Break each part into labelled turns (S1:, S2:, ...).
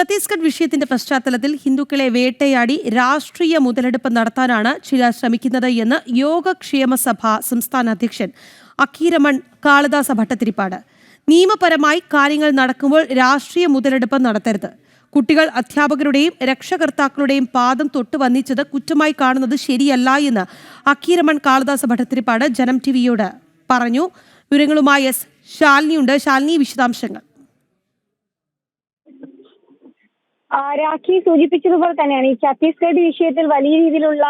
S1: ഛത്തീസ്ഗഡ് വിഷയത്തിന്റെ പശ്ചാത്തലത്തിൽ ഹിന്ദുക്കളെ വേട്ടയാടി രാഷ്ട്രീയ മുതലെടുപ്പ് നടത്താനാണ് ചില ശ്രമിക്കുന്നത് എന്ന് യോഗക്ഷേമ സഭ സംസ്ഥാന അധ്യക്ഷൻ അക്കീരമൺ കാളിദാസ ഭട്ടത്തിരിപ്പാട് നിയമപരമായി കാര്യങ്ങൾ നടക്കുമ്പോൾ രാഷ്ട്രീയ മുതലെടുപ്പ് നടത്തരുത്. കുട്ടികൾ അധ്യാപകരുടെയും രക്ഷകർത്താക്കളുടെയും പാദം തൊട്ട് വന്നിച്ചത് കുറ്റമായി കാണുന്നത് ശരിയല്ല എന്ന് അക്കീരമൺ കാളിദാസ ഭട്ടത്തിരിപ്പാട് ജനം ടിവിയോട് പറഞ്ഞു. വിവരങ്ങളുമായി എസ് ശാലിനിയുണ്ട്. ശാലിനി വിശദാംശങ്ങൾ.
S2: രാഖി സൂചിപ്പിച്ചതുപോലെ തന്നെയാണ്. ഈ ഛത്തീസ്ഗഡ് വിഷയത്തിൽ വലിയ രീതിയിലുള്ള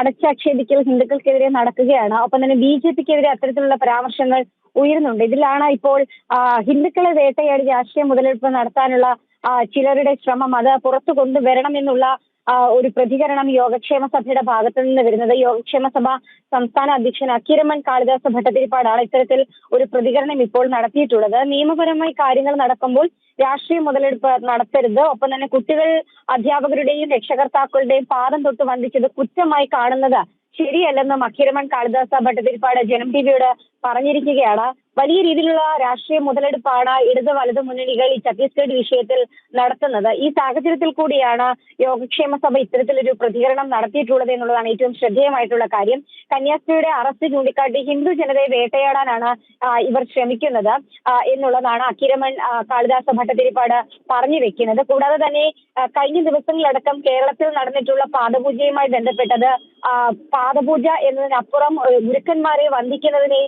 S2: അടച്ചാക്ഷേപിക്കൽ ഹിന്ദുക്കൾക്കെതിരെ നടക്കുകയാണ്. ഒപ്പം തന്നെ ബി ജെ പിക്കെതിരെ അത്തരത്തിലുള്ള പരാമർശങ്ങൾ ഉയരുന്നുണ്ട്. ഇതിലാണ് ഇപ്പോൾ ഹിന്ദുക്കളെ വേട്ടയാടി രാഷ്ട്രീയ മുതലെടുപ്പ് നടത്താനുള്ള ചിലരുടെ ശ്രമം അത് പുറത്തു കൊണ്ടുവരണം എന്നുള്ള ഒരു പ്രതികരണം യോഗക്ഷേമ സഭയുടെ ഭാഗത്തു നിന്ന് വരുന്നത്. യോഗക്ഷേമ സഭ സംസ്ഥാന അധ്യക്ഷൻ അക്കിരമൻ കാളിദാസ ഭട്ടതിരിപ്പാടാണ് ഇത്തരത്തിൽ ഒരു പ്രതികരണം ഇപ്പോൾ നടത്തിയിട്ടുള്ളത്. നിയമപരമായി കാര്യങ്ങൾ നടക്കുമ്പോൾ രാഷ്ട്രീയ മുതലെടുപ്പ് നടത്തരുത്. ഒപ്പം തന്നെ കുട്ടികൾ അധ്യാപകരുടെയും രക്ഷകർത്താക്കളുടെയും പാദം തൊട്ട് വന്ദിച്ചത് കുറ്റമായി കാണുന്നത് ശരിയല്ലെന്നും അക്കിരമൻ കാളിദാസ ഭട്ടതിരിപ്പാട് ജനം ടിവിയോട് പറഞ്ഞിരിക്കുകയാണ്. വലിയ രീതിയിലുള്ള രാഷ്ട്രീയ മുതലെടുപ്പാണ് ഇടത് വലത് മുന്നണികൾ ഈ ഛത്തീസ്ഗഡ് വിഷയത്തിൽ നടത്തുന്നത്. ഈ സാഹചര്യത്തിൽ കൂടിയാണ് യോഗക്ഷേമ സഭ ഇത്തരത്തിലൊരു പ്രതികരണം നടത്തിയിട്ടുള്ളത് എന്നുള്ളതാണ് ഏറ്റവും ശ്രദ്ധേയമായിട്ടുള്ള കാര്യം. കന്യാസ്ത്രീയുടെ അറസ്റ്റ് ചൂണ്ടിക്കാട്ടി ഹിന്ദു ജനതയെ വേട്ടയാടാനാണ് ഇവർ ശ്രമിക്കുന്നത് എന്നുള്ളതാണ് അക്കിരമൺ കാളിദാസ ഭട്ടതിരിപ്പാട് പറഞ്ഞു വെക്കുന്നത്. കൂടാതെ തന്നെ കഴിഞ്ഞ ദിവസങ്ങളിലടക്കം കേരളത്തിൽ നടന്നിട്ടുള്ള പാദപൂജയുമായി ബന്ധപ്പെട്ടത് പാദപൂജ എന്നതിനപ്പുറം ഗുരുക്കന്മാരെ വന്ദിക്കുന്നതിനെ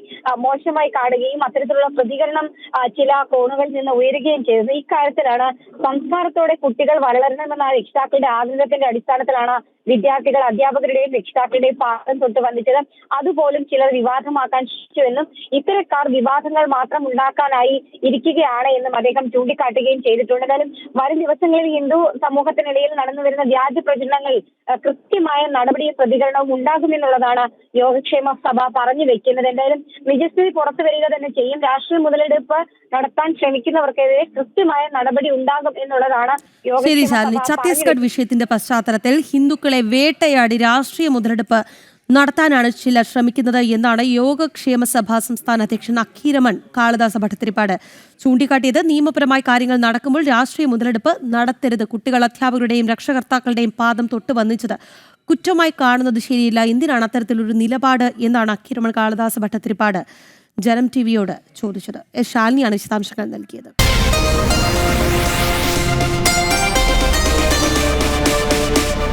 S2: മോശമായി കാണുകയും അത്തരത്തിലുള്ള പ്രതികരണം ചില കോണുകളിൽ നിന്ന് ഉയരുകയും ചെയ്തത് ഇക്കാര്യത്തിലാണ് സംസ്കാരത്തോടെ കുട്ടികൾ വളരണമെന്ന രക്ഷിതാക്കളുടെ ആഗ്രഹത്തിന്റെ അടിസ്ഥാനത്തിലാണ് വിദ്യാർത്ഥികൾ അധ്യാപകരുടെയും രക്ഷിതാക്കളുടെയും പാഠം തൊട്ട് വന്നിച്ചത് അതുപോലും ചിലർ വിവാദമാക്കാൻ ശ്രമിച്ചുവെന്നും ഇത്തരക്കാർ വിവാദങ്ങൾ മാത്രം ഉണ്ടാക്കാനായി ഇരിക്കുകയാണ് എന്നും അദ്ദേഹം ചൂണ്ടിക്കാട്ടുകയും ചെയ്തിട്ടുണ്ട്. എന്നാലും വരും ദിവസങ്ങളിൽ ഹിന്ദു സമൂഹത്തിനിടയിൽ നടന്നു വരുന്ന വ്യാജ പ്രചരണങ്ങളിൽ കൃത്യമായ നടപടിയും പ്രതികരണവും ഉണ്ടാകുമെന്നുള്ളതാണ് യോഗക്ഷേമ സഭ പറഞ്ഞു വെക്കുന്നത്. എന്തായാലും നിജസ്ഥിതി പുറത്തു വരിക തന്നെ ചെയ്യും. രാഷ്ട്രീയ മുതലെടുപ്പ് നടത്താൻ ശ്രമിക്കുന്നവർക്കെതിരെ കൃത്യമായ നടപടി ഉണ്ടാകും എന്നുള്ളതാണ്
S1: ശരി
S2: സഭ
S1: ഛത്തീസ്ഗഡ് വിഷയത്തിന്റെ പശ്ചാത്തലത്തിൽ ഹിന്ദുക്കളെ വേട്ടയാടി രാഷ്ട്രീയ മുതലെടുപ്പ് നടത്താനാണ് ചിലർ ശ്രമിക്കുന്നത് എന്നാണ് യോഗക്ഷേമ സഭ സംസ്ഥാന അധ്യക്ഷൻ അക്കീരമൺ കാളിദാസ ഭട്ടത്തിരിപ്പാട് ചൂണ്ടിക്കാട്ടിയത്. നിയമപരമായ കാര്യങ്ങൾ നടക്കുമ്പോൾ രാഷ്ട്രീയ മുതലെടുപ്പ് നടത്തരുത്. കുട്ടികൾ അധ്യാപകരുടെയും രക്ഷകർത്താക്കളുടെയും പാദം തൊട്ട് വന്നിച്ചത് കുറ്റമായി കാണുന്നത് ശരിയില്ല. എന്തിനാണ് അത്തരത്തിലൊരു നിലപാട് എന്നാണ് അക്കീരമൺ കാളിദാസ ഭട്ടത്തിരിപ്പാട് ജനം ടിവിയോട് ചോദിച്ചത്. എസ് ശാലിനിയാണ് വിശദാംശങ്ങൾ നൽകിയത്.